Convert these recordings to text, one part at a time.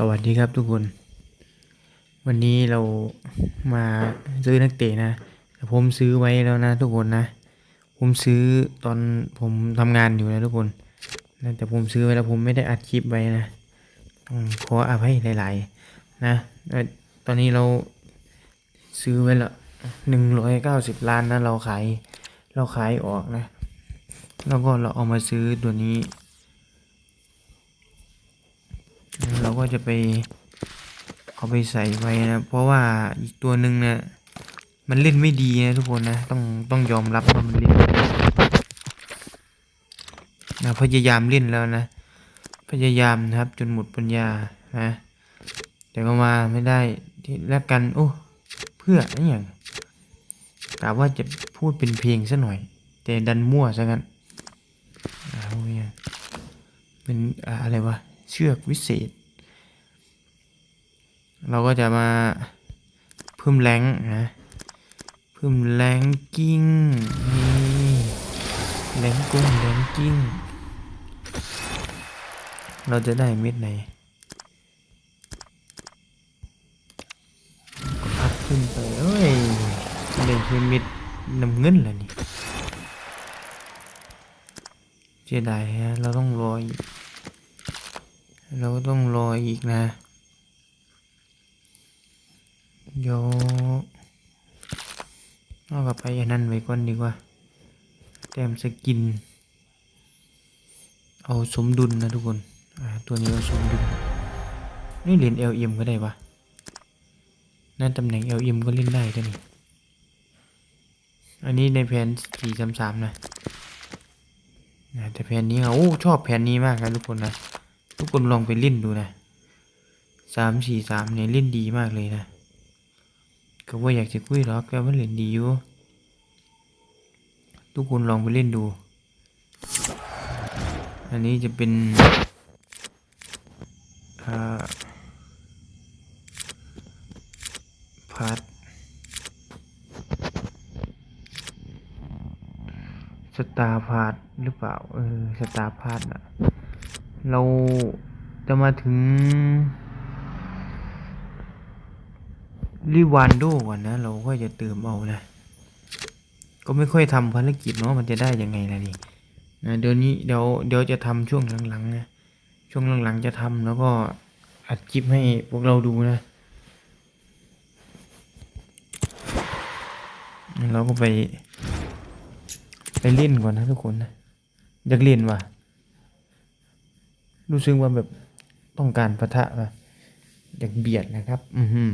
สวัสดีครับทุกคน วันนี้เรามาซื้อนักเตะนะแต่ผมซื้อไว้แล้วนะทุกคนนะ ผมซื้อตอนผมทำงานอยู่นะทุกคนนะแต่ผมซื้อไว้แล้วผมไม่ได้อัดคลิปไว้นะต้องขออภัยหลาย ๆ นะตอนนี้เราซื้อไว้ละหนึ่งร้อยเก้าสิบล้านนะเราขายเราขายออกนะ แล้วก็เราเอามาซื้อตัวนี้ เราก็จะไปเอาไปใส่ไว้นะ เพราะว่าอีกตัวหนึ่งเนะี่ยมันเล่นไม่ดีนะทุกคนนะ ต้องต้องยอมรับว่ามันเล่นนะพยายามเล่นแล้วนะ พยายามนะครับ จนหมดปัญญานะแต่ก็มาไม่ได้ที่แลกกัน โอ้ เพื่ออะไรอย่างกะว่าจะพูดเป็นเพลงซะหน่อย แต่ดันมั่วซะงั้นเอาเนี่ยเป็นอะไรวะ เชือกวิเศษ เราก็จะมาเพิ่มแรงนะเพิ่มแรงกิ้งนี่แรงกุ้งแรงกิ้ง เราจะได้เม็ดไหนก็อัพขึ้นไปเอ้ยได้คือเม็ดน้ำเงินแล้วนี่เสียดายฮะเราต้องรออีก เราต้องรออีกนะเดี๋ยวเอากลับไปอันนั้นไว้ก่อนดีกว่า แต้มสกิน เอาสมดุลนะทุกคน ตัวนี้เอาสมดุล นี่เหรียญ LM ก็ได้ปะนั่นตำแหน่ง LM ก็เล่นได้ด้วยนี่ อันนี้ในแผน433นะนะแต่แผนนี้เขาโอ้ชอบแผนนี้มากนะทุกคนนะ คนลองไปเล่นดูนะสามสี่สามเนี่ยเล่นดีมากเลยนะ ก็ว่าอยากจะคุยหรอกแต่ว่าเล่นดีอยู่ ทุกคนลองไปเล่นดู อันนี้จะเป็นอพาร์ทสตาร์พาร์ทหรือเปล่า เออ สตาร์พาร์ทอะ เราจะมาถึงริวานโดก่อนนะ เราก็จะเติมเอานะก็ไม่ค่อยทำภารกิจเนาะมันจะได้ยังไงล่ะนี่นะเดี๋ยวนี้เดี๋ยวเดี๋ยวจะทำช่วงหลังๆนะช่วงหลังๆจะทำแล้วก็อัดคลิปให้พวกเราดูนะเราก็ไป ไปเล่นก่อนนะทุกคนนะอยากเล่นว่ะ รู้สึกว่าแบบต้องการปะทะว่ะอยากเบียดนะครับ อือหือ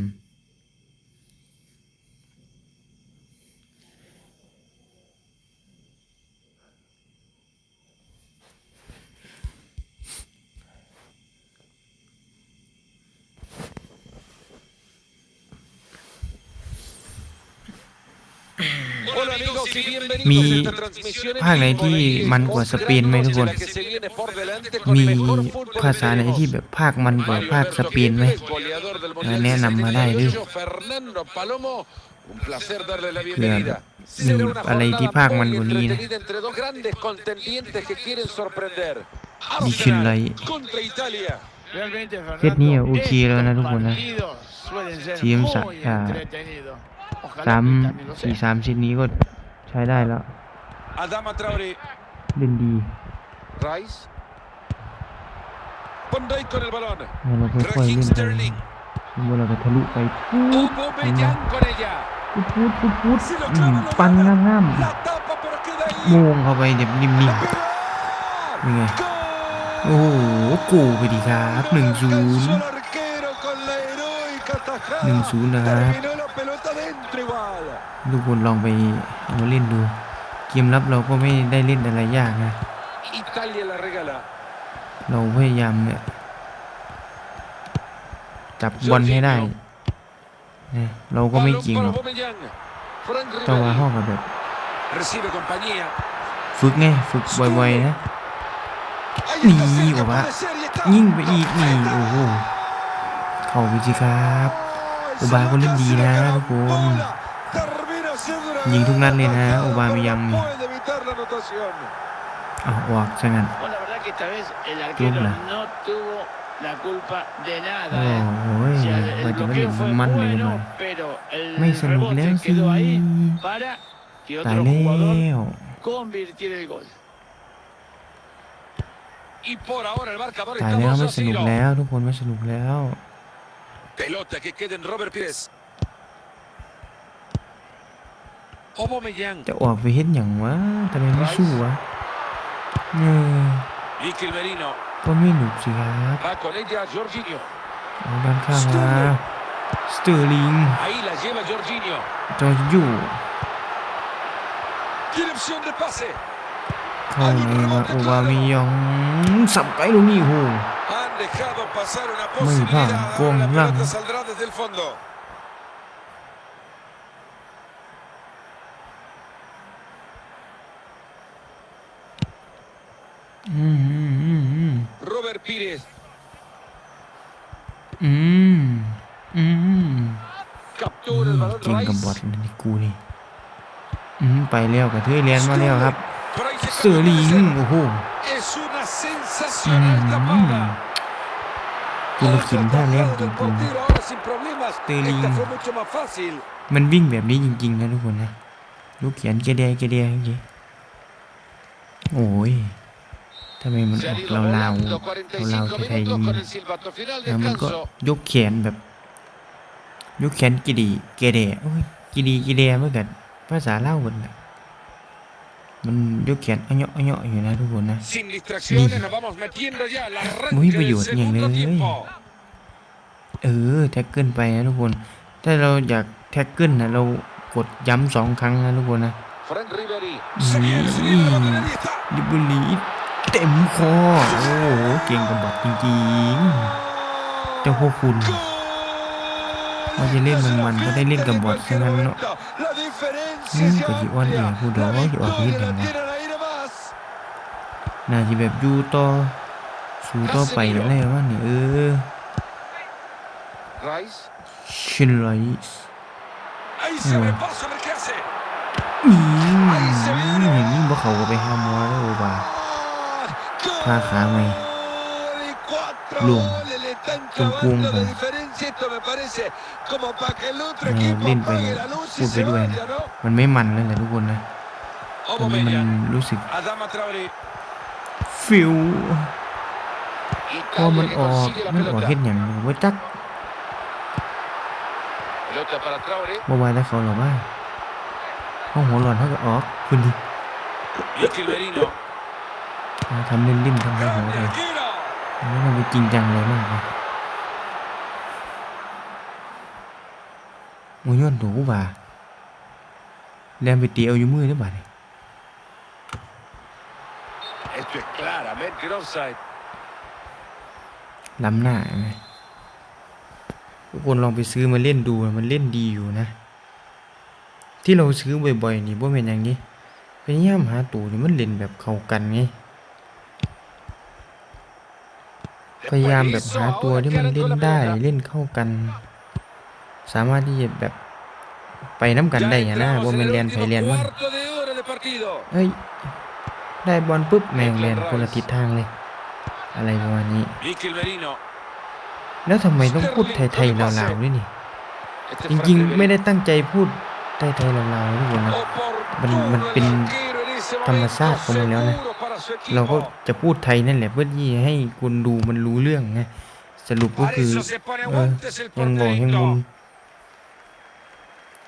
มีภาคไหนที่มันกว่าสเปนไหมทุกคน มีภาษาไหนที่แบบภาคมันกว่าภาคสเปนไหมแนะนำมาได้ด้วย Un placer darle la เผื่อ bienvenida. มี Será una อะไร jornada ที่ภาคมันก muy ว่านี้นะ entretenida entre dos grandes contendientes que quieren sorprender. มีขึ้นไร Contra Italia. Realmente, Set Fernando, niyo, uchi, estos ano, ano, ano. partidos suelen ser Siyem muy sa- ah, entretenidos. Ojalá สาม que también lo สี่ sea. สามชิ้นนี้ก็ใช้ได้แล้ว Adama Traoré. เล่นดี Rice. Van Dijk con el balón. แล้วเราค่อยๆ Raheem เล่นไป Sterling. สมมติเราก็ทะลุไปปุ๊บ Aubameyang con ella. ปุ๊บปุ๊บปุ๊บปุ๊บ Si lo อืม clavan, lo ปัน ganan. งาม La tapa, pero queda ๆโม ahí. งเข้าไปแบบนิ่ม Mirar. ๆนี่ไง Gol. โอ้โหกูไปดีครับหนึ่งศูน Alcanzó ย์ al arquero con la heroica tajada. หนึ่งศูนย์นะครับ Terminó la pelota dentro igual. ทุกคนลองไปเอามาเล่นดู เกมรับเราก็ไม่ได้เล่นอะไรยากนะ Italia la regala. เราพยายามเนี่ยจับบอลให้ได้นะเราก็ไม่ Balón เก่ง para หรอก Aubameyang. Frank แต่ว่า Ribery. ห้องกับแบบ Recibe compañía. ฝึกไงฝึกบ่อยๆนะ Ahí Ni está cerca, Oba. puede ser, y está. ยิ่งไปอีกนี่โอ้โหเข้าไปสิครับ Ay, โอบา se ก็ lo เล่นดี casi นะ la ทุกคน carambola. Termina siendo una ยิงทุกนัดเลยนะ gran โอบาไม่ยังนี่ Puede evitar la anotación. อ้าวออกซะงั้น Bueno, la verdad que esta vez el arquero Tubla. no tuvo la culpa de โอ้ nada. ¿eh? โห Si el, ว่า el จะไม่เล่น bloqueo fue มันๆเลย bueno, มัน pero el ไม่สนุกแล้ว rebote สิ quedó ahí para que ตาย otro แล้ jugador ว convirtiera el gol. Y por ahora el marcador ตาย está แล้ว2ไม่ a สนุก 0. แล้วทุกคนไม่สนุกแล้ว Pelota que queda en Robert Pires. Aubameyang. จะออกไปเฮ็ดอย่างวะทำไมไม่สู้วะเนี่ย Mikel Merino. ก็ไม่หนุกสิครับ Va con ella Jorginho. เอาด้านข้างมาสเตอร์ลิง Ahí la lleva Jorginho. จอร์จิโย Tiene opción de pase. เข้าในมาโอบามียองสับไกลูกนี่โห Han dejado pasar una Muy posibilidad. bien, Ahora con la Lang. pelota saldrá desde el fondo. อืมอืมอืมอืม Robert Pires. อืมอืม Captura el balón เก่งกับบอท Rice. เลยนี่กูนี่อืมไปแล้วกระเทยเรียนมาแล้วครับ Por ahí se สเตอร์ลิง puede merecer. โอ้โห Es una อื sensacional ม tapada. กูมากินท่าเลี้ยงจริง portero ahora sin problemas. Sterling. Esta fue mucho más fácil. ๆมันวิ่งแบบนี้จริงๆนะทุกคนนะ ลูกเขียนเกเดียเกเดียเมื่อกี้โอ้ยทำไมมันออก ido ลาว volando ๆลาว45ๆไทยๆนี่แล้วมันก็ยกแขนแบบ ยกแขนกีดีเกเดโอ้ยกีดีกีเดเมื่อกันภาษาเล่าหมดเลย มันยกแขนอ้อยอ้อยอยู่นะทุกคนนะ Sin distracciones nos vamos metiendo ya al arranque Muy del bello, segundo bien, tiempo. เออแท็กเกิลไปนะทุกคน ถ้าเราอยากแท็กเกิลนะเรากดย้ำสองครั้งนะทุกคนนะ Frank Ribery. Mm. Se viene, se viene la batalla, ahí está. ลิบุลีเต็มคอ โอ้โห เก่งกับบอทจริงๆ เจ้าพวกคุณ ว่าจะเล่นมันมันก็ได้เล่นกับบอดเช่นนั้นเนาะนี่ก็ยิอ้อนเองผู้เดี๋ยวยิออกนิดหนึ่งนะน่าจะแบบยูต่อสูต่อไปแล้วว่านี่เออชินไรส์อืมนี่างนี่บ่เขาก็ไปห้ามวอแล้วบาพาขาไหมลงจงกุ้งไป diferencia. Esto me parece como para que el otro Eh, equipo lên phải apague la luz y phút se với đuôi vaya, ¿no? มันไม่มันเลยแหละทุกคนนะตอนนี้มัน Aubameyang. รู้สึก Adama Traoré. ฟิลพอ Italia มัน que ออก consigue la มันออก pelota. เฮ็ดหยังไว้จัก Pelota para Traoré. บ่ว่าแต่เขาหรอกว่าห้องหัวหลอนเขาก็ออกคุณดิ Mikel Merino. เอาทำเล่นๆทำให้หัว Grande เลย arquero. ไม่ต้องไปจริงจังเลยมากเลย มวยย้อนถูกว่าแลมไปตีเอาอยู่มือได้บ่าดนี่ Esto es claramente un offside. ล้ำหน้าเห็นไหมทุกคนลองไปซื้อมาเล่นดูมันเล่นดีอยู่นะ ที่เราซื้อบ่อยๆนี่บ่เป็นอย่างนี้พยายามหาตัวที่มันเล่นแบบเข้ากันไงพยายามแบบหาตัวที่มันเล่นได้เล่นเข้ากัน สามารถที่จะแบบไปน้ำกันได้อะนะ entramos บ่ en แม่น el เรียนไผ último เรียนมัน cuarto de hora de partido. เฮ้ยได้บอลปุ๊บแม่งเรียนคนละทิศทางเลย อะไรประมาณนี้ Mikel Merino. แล้วทำไมต้องพูดไทยๆลาวๆด้วยนี่ Este จ Frank ริง Ribery. ๆไม่ได้ตั้งใจพูดไทยๆลาวๆทุกคนนะ Oportuno Mình- mình el pin arquero en ese ธรรม momento, ชาติของมันแล้วนะ seguro para su equipo. เราก็จะพูดไทยนั่นแหละเพื่อที่ให้คนดูมันรู้เรื่องไงสรุปก็ Para คือ eso se pone เออ guantes el ยังบอกยังมุน porterito.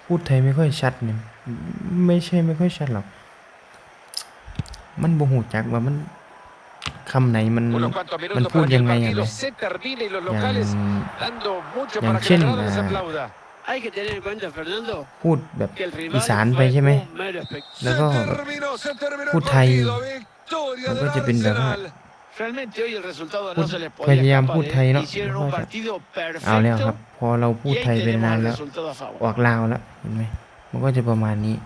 พูดไทยไม่ค่อยชัดเนี่ยไม่ใช่ไม่ค่อยชัดหรอก มันบ่หูจักว่ามันคำไหนมัน Unos cuantos Mình minutos phun para que el ยังไงอะ partido นะ se termine y los อย่าง locales dando mucho Yang para que Chen, la grada les ah, aplauda. Hay que tener en cuenta, Fernando, พูดแบบ que el อี rival สานไป fue ใช่ไหม un mero espectáculo. แล้วก็ Se แบบ terminó, se terminó พู el ดไทย partido. Victoria มัน del ก็จะเป็นแบบว่า Arsenal. Realmente hoy el resultado Put- no se les พ podía ยายาม escapar, พูด ¿eh? ไทยเนาะ Hicieron un partido เอาแล้วค perfecto รับพอเราพูด y ไท ahí ยเป็น tenemos นาน el แล้ว resultado a favor. ออกลาวแล้วเห็นไหมมันก็จะประมาณนี้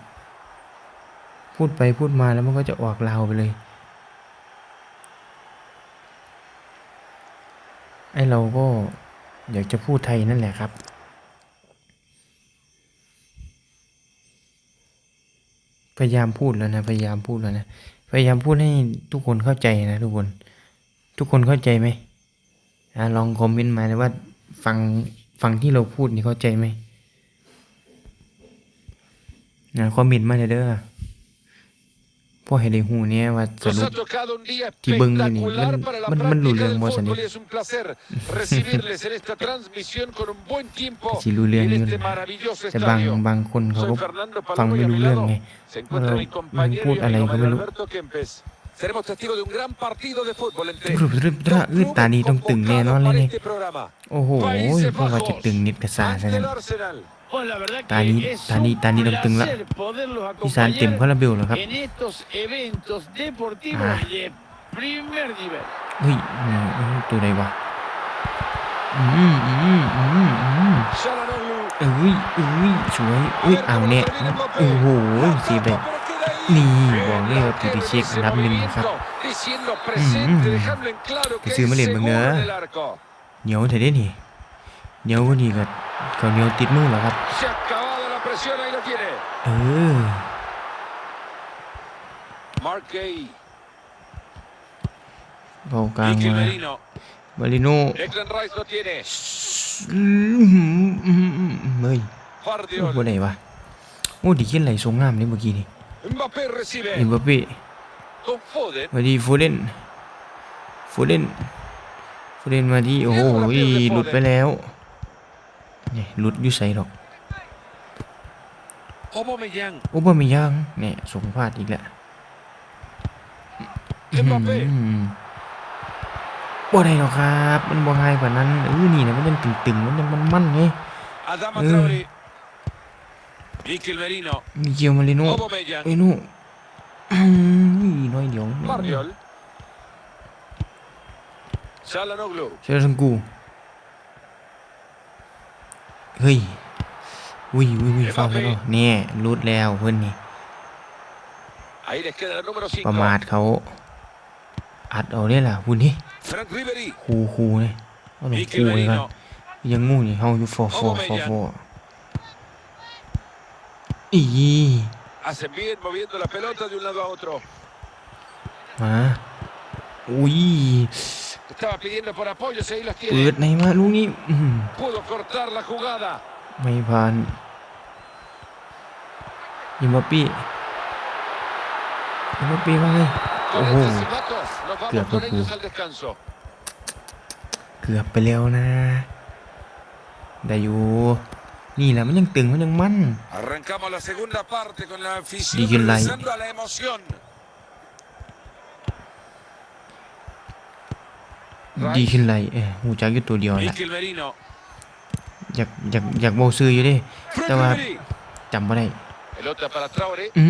พูดไปพูดมาแล้วมันก็จะออกลาวไปเลย ไอเราก็อยากจะพูดไทยนั่นแหละครับ พยายามพูดแล้วนะ พยายามพูดแล้วนะ พยายามพูดให้ทุกคนเข้าใจนะทุกคน ทุกคนเข้าใจไหมอะลองคอมเมนต์มาเลยว่าฟังฟังที่เราพูดนี่เข้าใจไหมอะคอมเมนต์มาเลยเด้อพ่อให้ได้หูเนี่ยว่าส Nos รุป ha tocado un día Ti bưng ni- espectacular man- para la man- man lu práctica lương del mua sản fútbol phẩm. y es un placer recibirles en esta transmisión con un buen tiempo สิรู้เรื่อง en อยู่ este นะ maravilloso แต่บาง estadio. บางคนเขา Soy ก็ Fernando ฟัง Palomo ไม่ y a รู้ mi เรื่อง lado ไง se encuentra mi มัน compañero พูด y อะไร amigo ก็ไม่ Manuel รู้ Alberto Kempes. Seremos testigos de un gran partido de fútbol entre รึบรึบรึบรึบตาดีต้องตึงแน่นอนเลย para นี่ este programa. โอ้โห Países เพราะว่าจะ Bajos ตึงนิดกระซาซะ ante งั้น el Arsenal. Pues la verdad que Tani- es Tani- un Tani Dong Từng la- placer poderlos อีสานเต็มคา acompañar ราเบลเหรอครับ en estos eventos deportivos Ah. de primer nivel. เฮ้ยนี่เอ้ยตัวใดวะอืมอืมอืมอืม Çalhanoğlu. เอ้ยเอ้ยสวยเอ้ย A ver เอา cómo เนี่ย termina Mbappé. โอ้โห La สีแบ tapa, บ pero queda ahí. นี่ El บอกเลยว่า arquero ปีเช็ค ese อันดับหนึ่งนะครับ movimiento, Diciendo presente, Mm. dejando en claro que Que sí me es le seguro venga. en el arco. เหนียวเถอะเด้นี่เหนียวกว่านี้ก็ก็เหนียวติดมือแล้วครับ Se ha acabado la presión, ahí lo tiene. เออ Mark Gay, เบากลาง Mikel มา Merino, บาลิโน่ Declan Rice lo tiene. อืมอืมอืมอืมเฮ้ยโอ้บ่ Guardiol, ได้วะโอ้ดิเขียนไหลทรงงามเลยเมื่อกี้นี่ Mbappé เอ็ม recibe บัปเป้ con Foden. มาดีโฟเดนโฟเดนโฟเดนมาดีโอ้โหหลุดไปแล้วเนี่ยหลุดอยู่ใส่หรอก Aubameyang, โอ้บ่มียังเนี่ยสงพลาดอีกแล้ว Mbappé, อืมบ่ได้หรอกครับ มันบ่ง่ายกว่านั้นเออนี่นะมันยังตึงๆมันยังมันๆไง Adama Mm. Traoré, Mikel Merino, มีเกีย วมาเลโน่ Aubameyang, เอ้ยนู่อืมน้อยเดียว Guardiol, Çalhanoğlu, เชื่อทั้งกูเฮ้ยอุ้ยอุ้ยอุ้ยฟังแล้วเนี่ยรูดแล้วเพื่อนนี่ ahí les queda el número ประ 5. มาทเขาอัดเอาได้ล่ะคุณนี่ Frank Ribery, ครูครูเนี่ยเอาหลงครู Mikel เลยกัน Merino, ยังงูนี่เฮาอยู่ฟอฟอฟอฟอ อี hacen bien moviendo la pelota de un lado a otro. มาอุ้ย Estaba pidiendo por apoyo, ahí los เปิด tiene. ไหนมาลูกนี้อื้อหือ Pudo cortar la jugada. ไม่ผ่านยิมบัปปี้ยิมบัปปี้ว่าไง Con Ojo. estos silbatos nos vamos Qué con poco. ellos al descanso. เกือบไปแล้วนะ ได้อยู่ นี่แหละมันยังตึงมันยังมัน Arrancamos la segunda parte con la afición Miguel Lai. regresando a la emoción. ดีขึ้นไรเออหูจักอยู่ตัวเดียวแหละ Mikel Merino, อยากอยากอยากบอกซื้ออยู่เดิ Frank Estaba- Ribery. จำไม่ได้ Pelota para Traoré. อื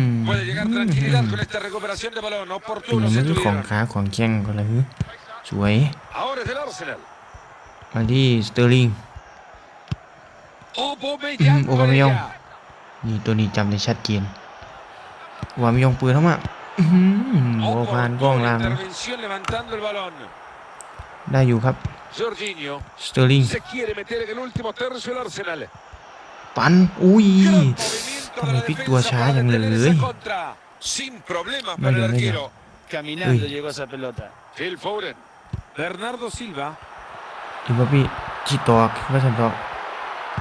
ม Puede llegar tranquilidad con esta recuperación de balón. เป็น Oportuno มัน se คือของ tuvieron. ขาของแข้งก็เลยสวย Ahora es del Arsenal. มาที่สเตอร์ลิง Aubameyang. Mm, Aubameyang. Correa. นี่ตัวนี้จำได้ชัดเจนว่าไม่ยองปืนเข้ามาอื้อหือโบพานกล้อง Oportuna ล่าง intervención levantando el balón. ได้อยู่ครับ Jorginho สเตอร์ลิง se quiere meter en el último tercio el Arsenal. ปันอุ้ย Gran movimiento de la También pictua defensa ya, para yang detener lele. esa contra. Sin problemas No, para no, el no, no. arquero. Caminando Uy. llegó esa pelota. Phil Foden. Bernardo Silva. อีบัปปี้จีต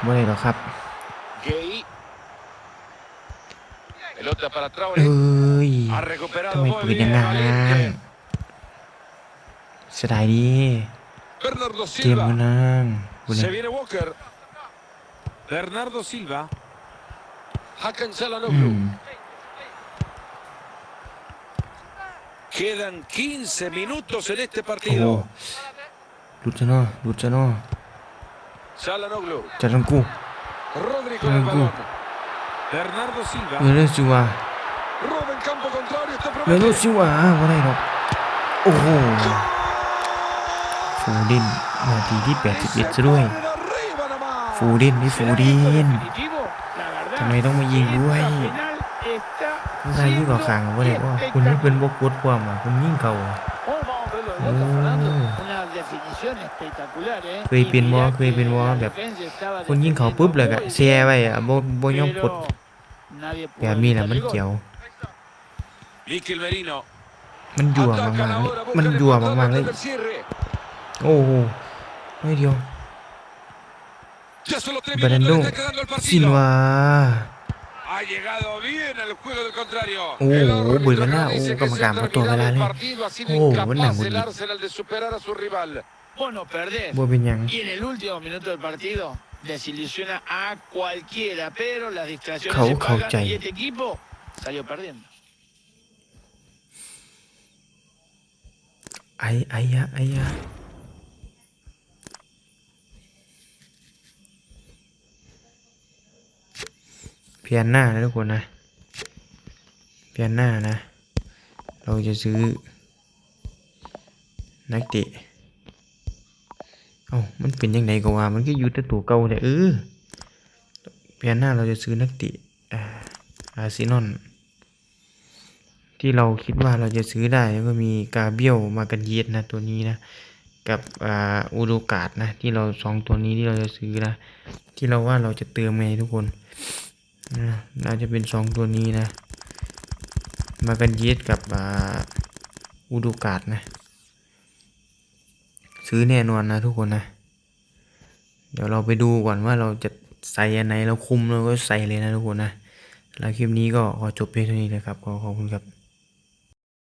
บ่ได้หรอกครับ Gay. Pelota para เอ Traoré. ้ย Ha recuperado ทำไม muy ปืนอ bien ย่างนั้น Valiente. เสียดายดี Bernardo เกม Silva. มันนั่งกู Se เนี่ย viene Walker. Bernardo Silva. Hakan อื Çalhanoğlu. ม Quedan 15 minutos en este โอ้โห partido. หลุดจะเนาะหลุดจะเนาะ Çalhanoğlu. จะต้อ งกู Rodri con el Uy, balón. Bernardo เม Silva. เลสิวา Roba en campo contrario. Está เมเล promete. สิวาบ่ได้หรอกโอ้โหฟูเดนนาทีที่ 81ซะด้วย ponen arriba nomás. ฟูเดนนี่ฟูเดน Definitivo, la verdad. ทำไมต้องมายิงด้วย esta final está ผู้ชายยิ่งกว่าขางบ่ได้ว่าคุณนี่เป็นบกดความอะคุณยิ่งเขาอ่ะ Oh, vamos a verlo de Oh. vuelta, Fernando. Una definición espectacular, ¿eh? เคยเป็นบ่ Y mirá เคยเป็นบ่ que la แบบ defensa estaba คนยิงเขาปุ๊บเลยก็ defendiendo แช่ไว้อะบ่บ่ยอมกด pero nadie pudo แบบนี้แหละ evitar มัน el gol. เกี่ยว Mikel Merino. มันยั่ว Atacan มากๆเลย ahora, มัน buscan ยั่ว encontrar มากๆเลย el cierre. โอ้โหไม่เดียว Ya solo tres บา minutos นัน le โด está quedando el ซิน partido. วา Ha llegado bien al juego del contrario. Oh, El oh, árbitro vuelve nada, dice oh, que como se que ha han botado terminado la el ley. partido, ha sido Oh, buena, incapaz el buena. Arsenal de superar a su rival. Vos no perdés. บ่เป็นหยัง Y en el último minuto del partido desilusiona a cualquiera, pero las distracciones Khẩu- se khẩu pagan chạy. y este equipo salió perdiendo. ไอ้ไอ้ยะไอ้ยะเพียนหน้านะทุกคนนะเพียนหน้านะ เราจะซื้อ นักเตะเอ้ามันเป็นยังไงก็ว่า มันก็อยู่แต่ตัวเก่าแต่เออเพียนหน้าเราจะซื้อนักเตะอ่าร์เซนอลที่เราคิดว่าเราจะซื้อได้ก็มีกาเบียลมากันเยสนะตัวนี้นะกับอ่าอูกาดนะที่เราสองตัวนี้ที่เราจะซื้อนะที่เราว่าเราจะเติมไงทุกคน นะน่าจะเป็นสองตัวนี้นะ มากันเยสกับอุดูกาดนะ ซื้อแน่นอนนะทุกคนนะ เดี๋ยวเราไปดูก่อนว่าเราจะใส่อันไหนเราคุมเราก็ใส่เลยนะทุกคนนะแล้วคลิปนี้ก็ขอจบเพียงเท่านี้นะครับขอขอบคุณครับ